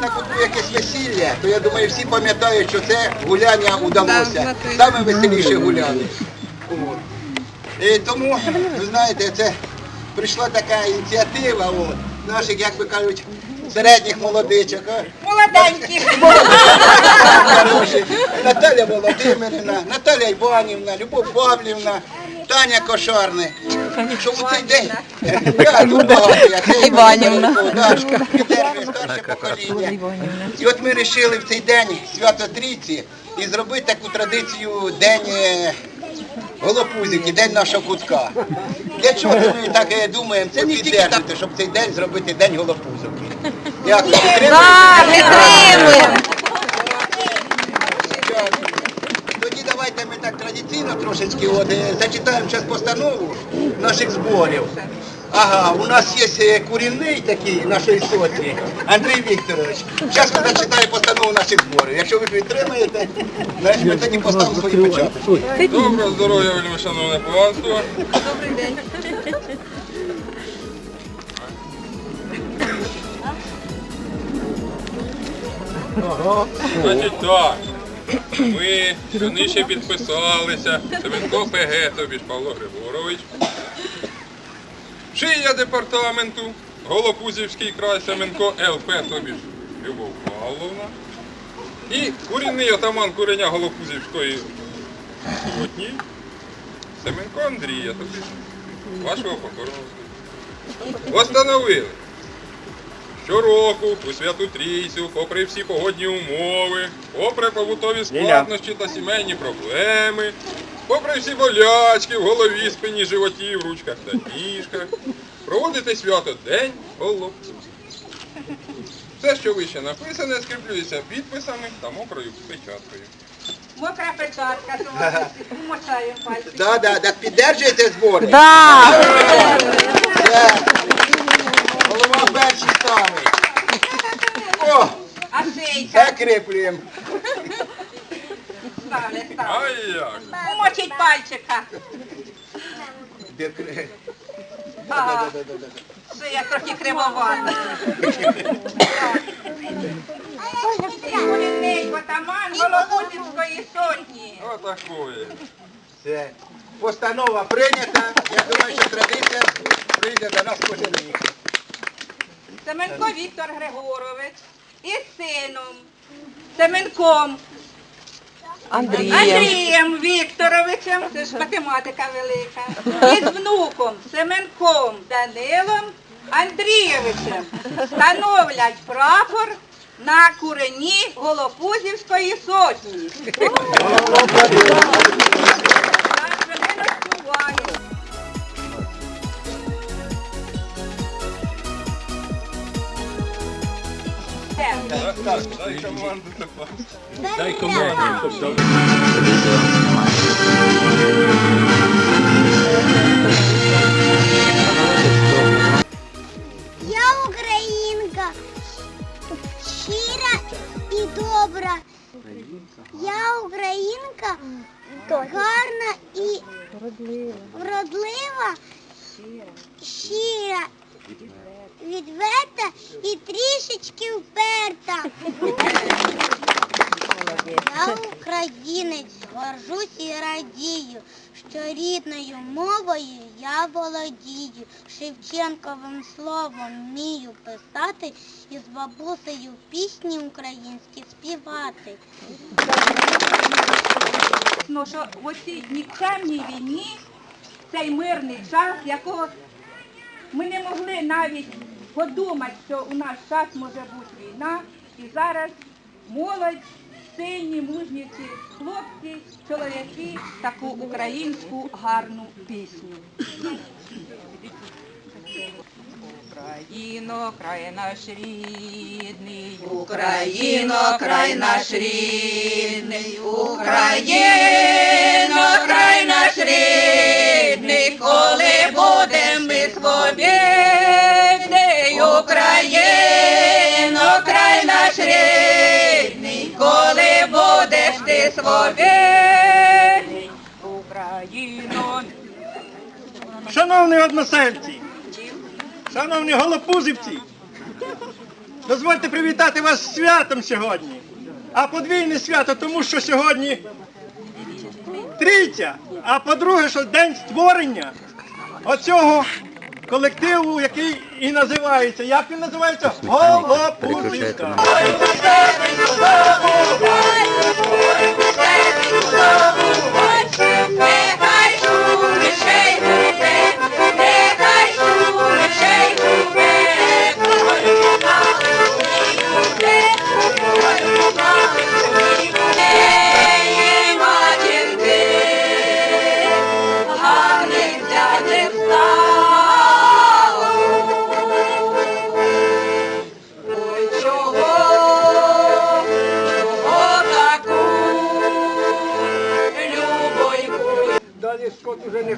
на кутку якесь весілля, то я думаю, всі пам'ятають, що це гуляння удалося. Саме веселіше гуляли. І тому, ви знаєте, це прийшла така ініціатива от, наших, як би кажуть, середніх молодичок. а. Молоденькі. Наталя Володимирівна, Наталя Іванівна, Любов Павлівна, Таня Кошарне. Що в цей день? Я тут багато, Іванівна. Дашка, старше покоління. І от ми вирішили в цей день свято Трійці і зробити таку традицію День е, Голопузівки, День нашого кутка. Для чого ми так е, думаємо? Це підтримати, щоб цей день зробити День Голопузівки. Дякую. Підтримуєте? Підтримуємо. Тоді давайте ми так традиційно трошечки от, е, зачитаємо зараз постанову наших зборів. Ага, у нас є е, курінний такий нашої сотні, Андрій Вікторович. Зараз ми зачитаємо постанову наших зборів. Якщо ви підтримаєте, значить ми тоді поставимо свої печати. Доброго здоров'я, вельми шановне панство. Значить так. Ми раніше підписалися. Семенко ПГ, тобі ж Павло Григорович. Шия департаменту, Голопузівський край, Семенко ЛП, тобі ж Любов Павловна. І курінний отаман куреня Голопузівської сотні. Семенко Андрія, тобі ж вашого покорного слуги. Щороку у святу трійцю, попри всі погодні умови, попри побутові складнощі та сімейні проблеми, попри всі болячки в голові, спині, животі, в ручках та ніжках, проводити свято День Голубців. Все, що вище написане, скріплюється підписами та мокрою печаткою. Мокра печатка, то ми пальці. Да, да, да, піддержуєте збори? Да. Все. Голова перший ставить. О, А шийка закріплюємо. ставлять, ставлять. Ай як! Помочить пальчика. Де кри- Ага, Да-да-да-да-да. шия трохи кривовата. Отаман сотні. Отакої. Все. Постанова прийнята. Я думаю, що традиція прийде до нас кожен рік. Семенко Віктор Григорович із сином Семенком Андрієм. Андрієм Вікторовичем, це ж математика велика, і з внуком Семенком Данилом Андрійовичем становлять прапор на курені Голопузівської сотні. Все. Дай команду. Дай команду. Я українка, щира і добра. Я українка, гарна і вродлива, щира, відверта і трішечки вперта. Я українець, горжусь і радію, що рідною мовою я володію. Шевченковим словом вмію писати і з бабусею пісні українські співати. Ну, що в цій нікчемній війні, цей мирний час, якого ми не могли навіть подумати, що у наш час може бути війна, і зараз молодь, сильні, мужні ці хлопці, чоловіки, таку українську гарну пісню. Україно, край наш рідний, Україно, край наш рідний, Україно, край наш рідний, коли будемо ми свобідний, Україно, край наш рідний, коли будеш ти свобідний, Україно, Шановні односельці, шановні голопузівці, Дозвольте привітати вас святом сьогодні. А подвійне свято, тому що сьогодні трійця. А по-друге, що день створення оцього колективу, який і називається. Як він називається? Голопузівка.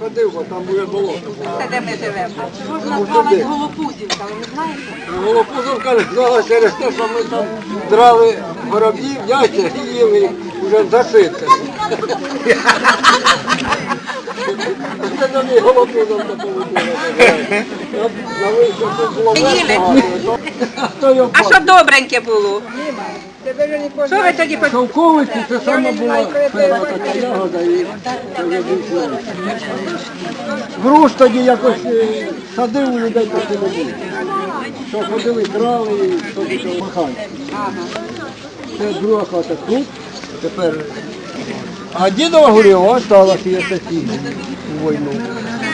Ходив, бо там буде болото. Це де ми живемо. Чого ж назвали Голопузівка, ви не знаєте? Голопузовка знала через те, що ми там драли воробів, яйця і їли вже засити. Це на ній голопузовка його А що добреньке було? Що ви тоді по- Шовковиці це саме була перша така ягода і це вже більше. Груш тоді якось е, садив у людей не було. Що ходили, крали і то махали. Це друга хата тут, тепер. А дідова горіва осталася є такі у війну.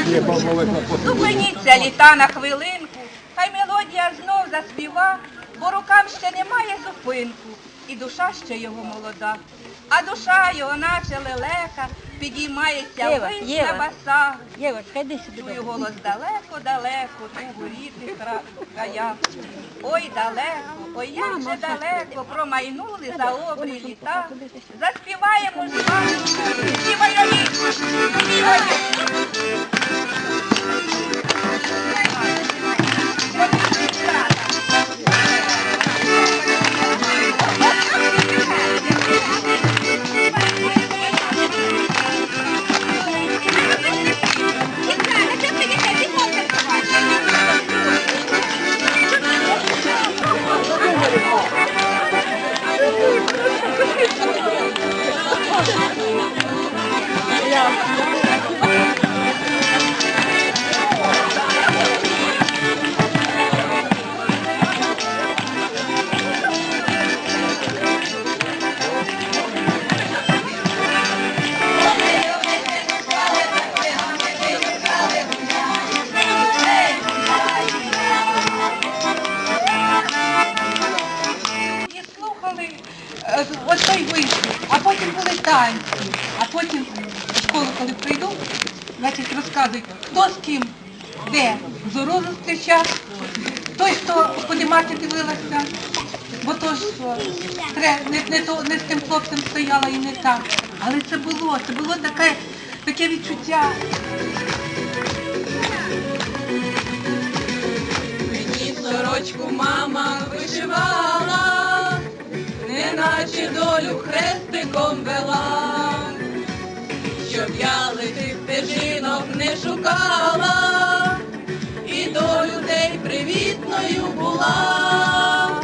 Є бабових на. Зупиніться літа на хвилинку, хай мелодія знов заспіва, бо рукам ще немає зупинку, і душа ще його молода. А душа його, наче лелека, підіймається Єва, вись Єва. на баса. Євочка, йди сюди. Чую голос далеко-далеко, у горітних краях. Ой, далеко, ой, як же далеко, промайнули за обрі літа. Заспіваємо ж вам, співайові, співайові. Танці, а потім в школу, коли прийду, значить розказують, хто з ким, де зору зустрічав, той, хто куди мати дивилася, бо то ж що, не, не, то, не з тим хлопцем стояла і не так. Але це було, це було таке, таке відчуття. Сорочку мама вишивала, неначе долю хрестиком вела, щоб я литих стежинок не шукала, і до людей привітною була.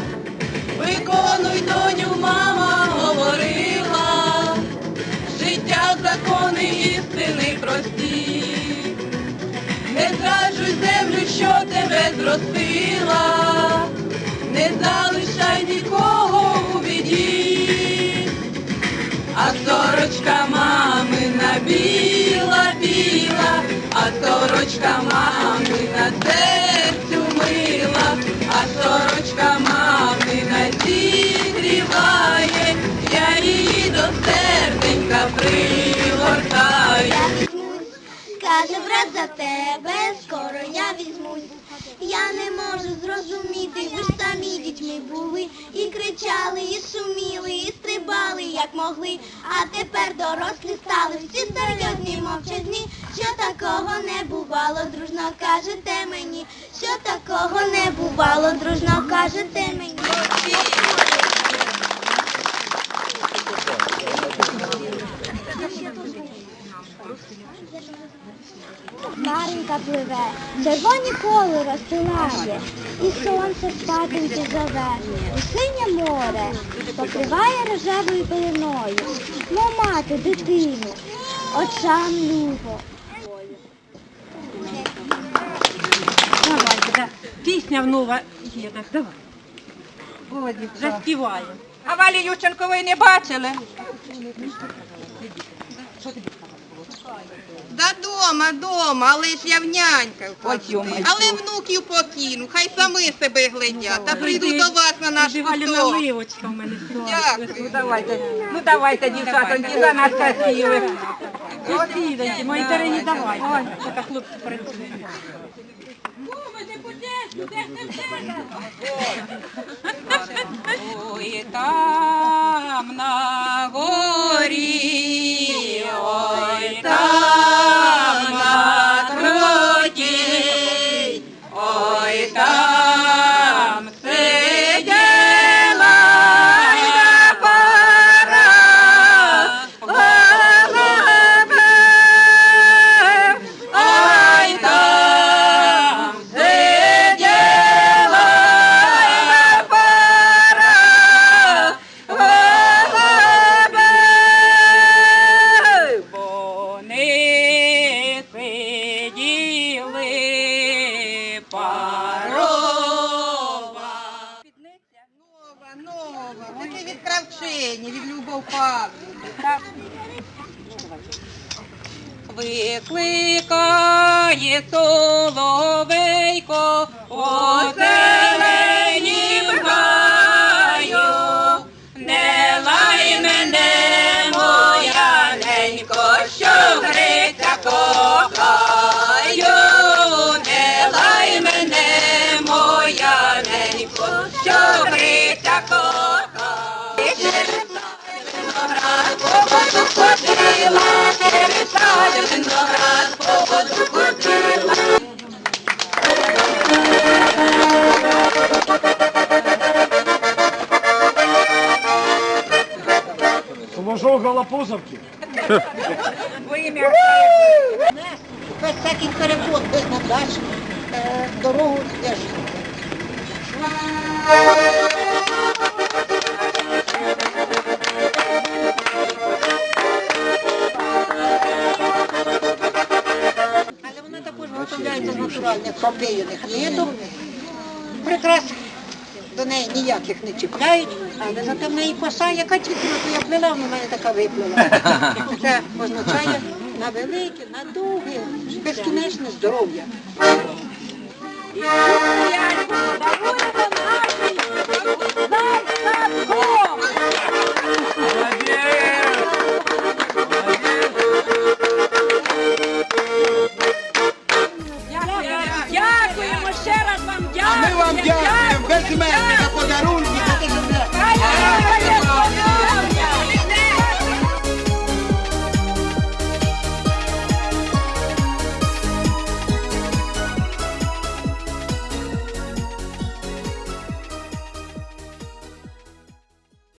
Виконуй, доню, мама говорила, життя закони істини прості. Не зраджуй землю, що тебе зростила, сорочка мамина біла, біла, а сорочка мамина серцю мила, а сорочка мамина зігріває, я її до серденька пригортаю. Каже, брат, за тебе скоро я візьмусь. Я не можу зрозуміти, ви ж самі дітьми були, і кричали, і шуміли, і стрибали, як могли. А тепер дорослі стали, всі серйозні, мовчазні, що такого не бувало, дружно кажете мені, що такого не бувало, дружно кажете мені. Маринка пливе, червоні коли розсилає, і сонце спатинки зове, і синє море покриває рожевою пеленою, мов мати дитину, очам любо. Давайте, да. Пісня нова є, так, давай. Заспіваємо. А Валі Ющенко ви не бачили? Да дома, дома, але ж я в няньках. Але внуків покину, хай самі себе глядять. Та прийду до вас на наш куток. наливочка в мене. Дякую. Давайте, ну давайте, дівчата, за нас красивих. Сусідоньки, мої дорогі, давай. Ой, поки хлопці працюють. Ой, там на горі, ой, там на круті, ой, там кравчині, від Любов Павлівни. Викликає соловейко у Поводу ходила, голопузовки. Надач, дорогу йдеш. Натуральних пропіяних ниток. Прикрас до неї ніяких не чіпляють, але зате в неї коса, яка тільки я плела, вона в мене така виплила. Це означає на велике, на довге, безкінечне здоров'я. Ще